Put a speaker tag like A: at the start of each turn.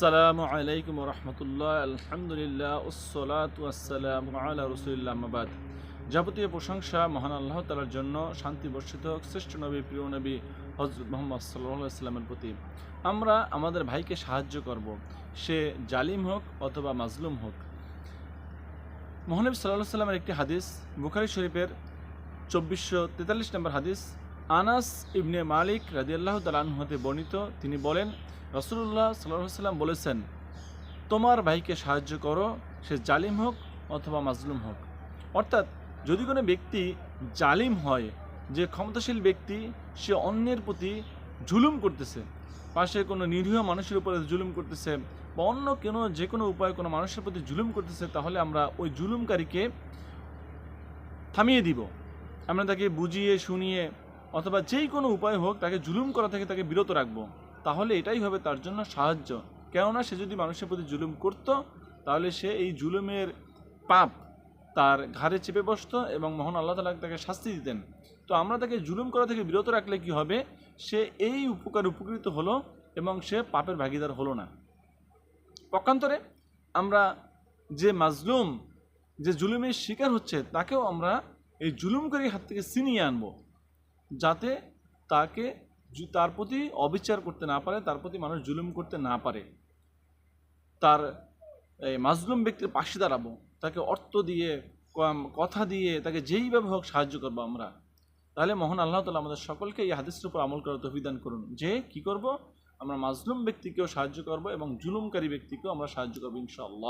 A: আসসালামু আলাইকুম রহমতুল্লাহ। আলহামদুলিল্লাহ ওসলাত ওয়াসালাম আলা রসুলিল্লাহ যাবতীয় প্রশংসা মহান আল্লাহ তালার জন্য শান্তি বর্ষিত হোক শ্রেষ্ঠ নবী, প্রিয় নবী হজরত মোহাম্মদ প্রতি। আমরা আমাদের ভাইকে সাহায্য করব। সে জালিম হোক অথবা মাজলুম হোক। মহানবী সাল্লাহ সাল্লামের একটি হাদিস, বুখারি শরীফের চব্বিশশো তেতাল্লিশ নম্বর হাদিস আনাস ইবনে মালিক রাদিয়াল্লাহ তালান হতে বর্ণিত, তিনি বলেন রসুল্লাহ সাল্লাহ সাল্লাম বলেছেন, তোমার ভাইকে সাহায্য করো, সে জালিম হোক অথবা মাজলুম হোক। অর্থাৎ, যদি কোনো ব্যক্তি জালিম হয়, যে ক্ষমতাশীল ব্যক্তি, সে অন্যের প্রতি জুলুম করতেছে পাশে কোনো নিরীহ মানুষের উপরে জুলুম করতেছে, বা অন্য কোনো, যে কোনো উপায়ে কোনো মানুষের প্রতি জুলুম করতেছে, তাহলে আমরা ওই জুলুমকারীকে থামিয়ে দিব। আমরা তাকে বুঝিয়ে, শুনিয়ে অথবা যেই কোনো উপায় হোক তাকে জুলুম করা থেকে তাকে বিরত রাখব, তাহলে এটাই হবে তার জন্য সাহায্য। কেননা সে যদি মানুষের প্রতি জুলুম করত, তাহলে সে এই জুলুমের পাপ তার ঘাড়ে চেপে বসতো এবং মহান আল্লাহ তালা তাকে শাস্তি দিতেন। তো আমরা তাকে জুলুম করা থেকে বিরত রাখলে কি হবে? সে এই উপকার উপকৃত হলো এবং সে পাপের ভাগিদার হলো না। পক্ষান্তরে আমরা যে মাজলুম, যে জুলুমের শিকার হচ্ছে, তাকেও আমরা এই জুলুমকারীর হাত থেকে ছিনিয়ে আনব। যাতে তাকে তার প্রতি অবিচার করতে না পারে, তার প্রতি মানুষ জুলুম করতে না পারে। তার, এই মাজলুম ব্যক্তির পাশে দাঁড়াবো, তাকে অর্থ দিয়ে কথা দিয়ে, তাকে যেইভাবে হোক সাহায্য করব আমরা। তাহলে মহান আল্লাহ তালা আমাদের সকলকে এই হাদিসের উপর আমল করার তফিদান করুন। যে কি করব? আমরা মাজলুম ব্যক্তিকেও সাহায্য করব এবং জুলুমকারী ব্যক্তিকেও আমরা সাহায্য করব ইনশাআল্লাহ।